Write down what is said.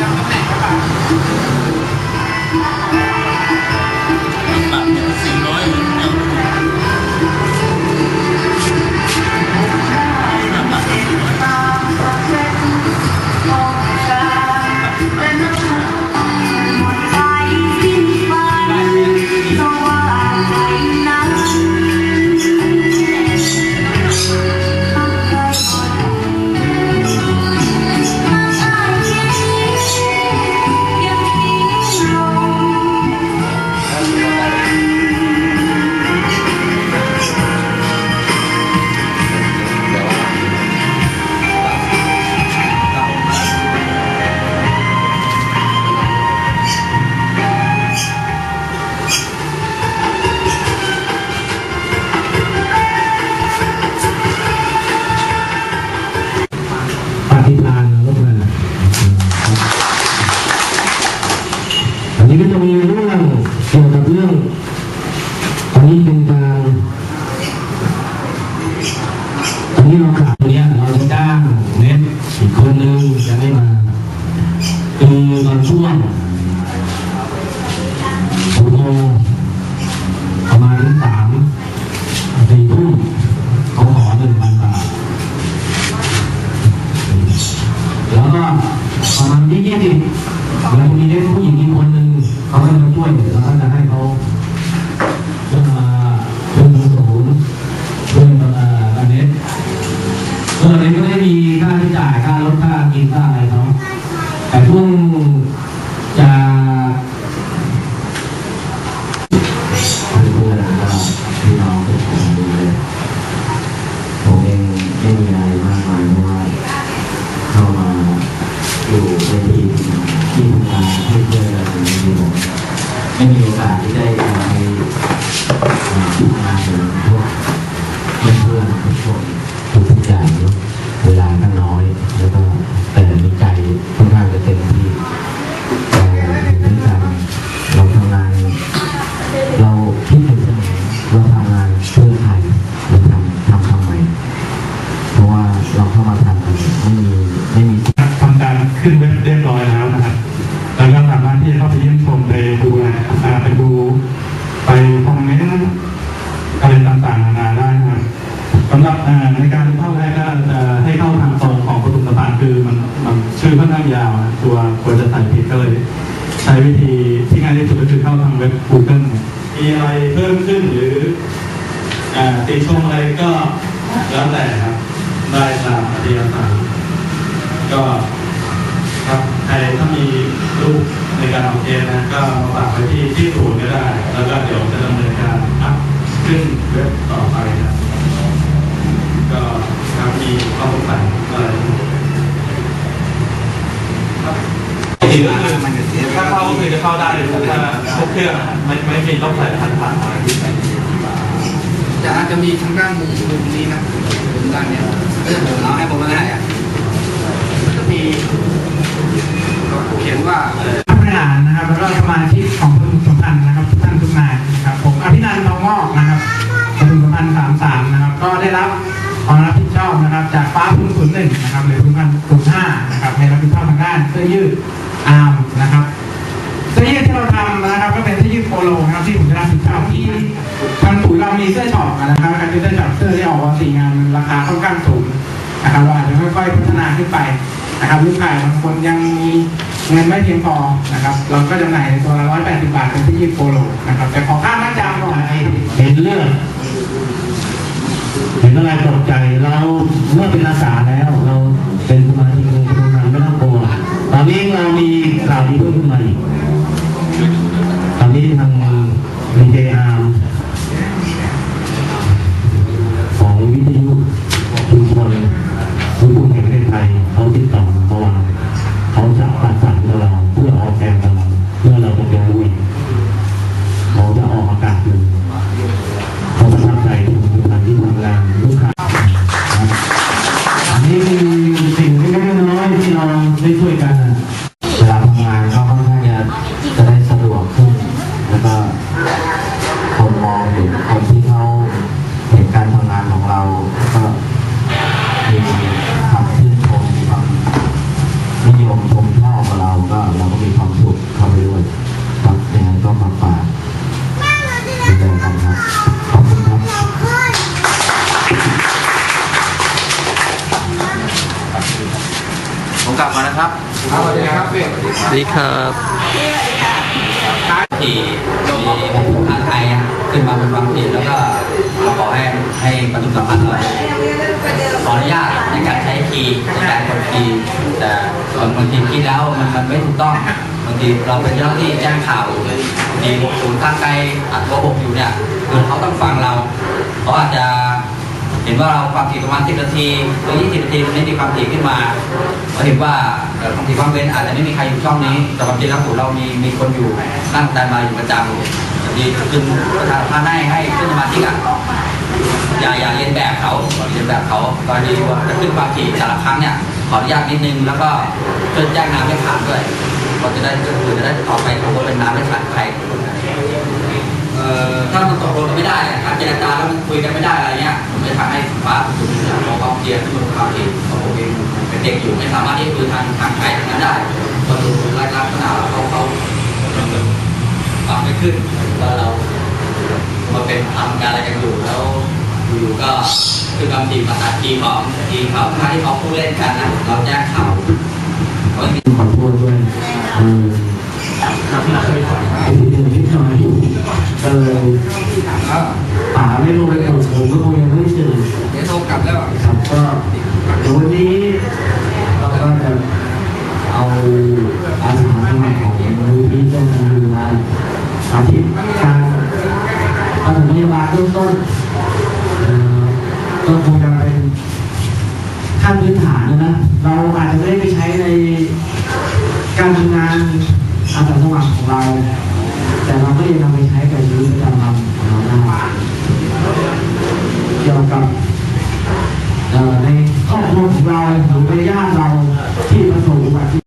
ตำแหน่งครับ นี้เป็นการอันนี้เราขาดตัวเนี้ยเราจะจ้างเน็ตอีกคนนึงจะไม่มาคือตอนช่วงโอ้โหประมาณสามสี่ทุ่มเขาขอหนึ่งพันบาทแล้วก็ประมาณที่ยี่สิบแล้วมีเด็กผู้หญิงอีกคนหนึ่งเขาก็มาช่วยแล้วก็จะให้เข ยาวนะตัวควรจะใส่ผิดก็เลย ใช้วิธีที่ง่ายที่สุดก็คือเข้าทางเว็บ Google เนี่ยมีอะไรเพิ่มขึ้นหรืออติชมอะไรก็แล้วแต่ครับ ได้ตามอัธยาศัยก็ครับใครถ้ามีรูปในการเอาเคสนะก็มาฝากไว้ที่ที่ศูนย์ก็ได้ แล้วก็เดี๋ยวจะดำเนินการอัพขึ้นเว็บต่อไปครับก็ครับมีข้อสงสัยอะไรที่ก็คือถ้าเข้าก็คือจะเข้าได้เลยถ้าทุก เครื่องไม่ไม่มีต้องใส่รหัสผ่านอะไรที่ใส่จะอาจจะมีทางด้านมุมมุมนี้นะมุมด้านเนี้ยเออผมเอาให้ผมมาได้อะมันจะมีเขียนว่าผู้บริหารนะครับแล้วก็สมาชิกของประชุมสัมพันนะครับท่านทุกนายนะครับผมอภินันท์ทองงอกนะครับประชุมสัมพันธ์สามสามนะครับ ก็ได้รับความรับผิดชอบนะครับ จากฟ้าพึ่งศูนย์หนึ่งนะครับหรือพึ่งพันศูนย์ห้านะครับให้รับผิดชอบทางด้านเสื้อยืดอาร์มนะครับ โลครับที่ผมจะรับผิดชอบที่ทางศูนย์เรามีเสื้อช็อปนะครับการเป็นเสื้อช็อปเสื้อที่ออกมาสี่งานราคาค่อนข้างสูงนะครับเราอาจจะค่อยๆพัฒนาขึ้นไปนะครับลูกค้าบางคนยังมีเงินไม่เพียงพอนะครับ เราก็จำหน่ายในตัวละร้อยแปดสิบบาทเป็นที่ยี่โปโลนะครับแต่ขอค่ามัดจำก่อนเห็นเรื่องเห็นอะไรตกใจเราเมื่อเป็นอาสาแล้ว เราเป็นสมาชิกในชมรมไม่ต้องกลัวตอนนี้เรามีข่าวดีเพิ่มขึ้นมาอีก ไผมกลับมานะครับเอาสวัสดีครับพี่สวัสดีครับที่มีทางไทยอะขึ้นมาเป็นความผิดแล้วก็เราขอให้ให้ประชุมสัมพันธ์เราขออนุญาตในการใช้คีย์ในการกดคีย์แต่บางทีคิดแล้วมันมันไม่ถูกต้องบางทีเราเป็นเจ้าหน้าที่แจ้งข่าวบางทีศูนย์ทางไกลอัดโกหกอยู่เนี่ยคือเขาต้องฟังเราเขาอาจจะ เห็นว่าเราความถี่ประมาณ 10 นาทีหรือ 20 นาทีมันไม่มีความถี่ขึ้นมาเขาเห็นว่าความถี่ความเว้นอาจจะไม่มีใครอยู่ช่องนี้ แต่ความจริงแล้วศูนย์เรามีมีคนอยู่นั่งสแตนบาอยู่ประจำดีคือประธานพาให้ให้ขึ้นสมาธิอะอย่าอย่าเรียนแบบเขาเรียนแบบเขากรณีว่าจะขึ้นความถี่แต่ละครั้งเนี่ยขออนุญาตนิดนึงแล้วก็ช่วยแจ้งน้ำไม่ขาดด้วยเราจะได้คือจะได้ต่อไปขบวนเป็นน้ำไม่ขาดใครถ้ามันตกลงกันไม่ได้อะการเจรจาแล้วมันคุยกันไม่ได้อะไร เงี้ยผมจะทำให้ฟ้าสุดขอความเคลียร์ขึ้นบนความถี่เพราะผมเองเป็นเด็กอยู่ไม่สามารถที่จะคุยทางทางไกลทางนั้นได้พระดูรายลักษณะเขาเขาฟังไม่ขึ้นแล้วเรามาเป็นทำงานอะไรกันอยู่แล้วอยู่ก็คือบางทีมาตัดทีของทีเขาถ้าที่เขาพูดเล่นกันนะเราแจ้งข่าวเขามีขอโทษด้วยเออไอ้ที่เดินนิดหน่อย เบื้องต้นก็คงจะเป็นขั้นพื้นฐานนะนะเราอาจจะไม่ได้ไปใช้ในการทำงานอาสาสมัครของเรา แต่เราก็ยังนำไปใช้กับชีวิตประจำวันของเราได้เกี่ยวกับในครอบครัวของเราหรือในญาติเราที่ประสบอุบัติ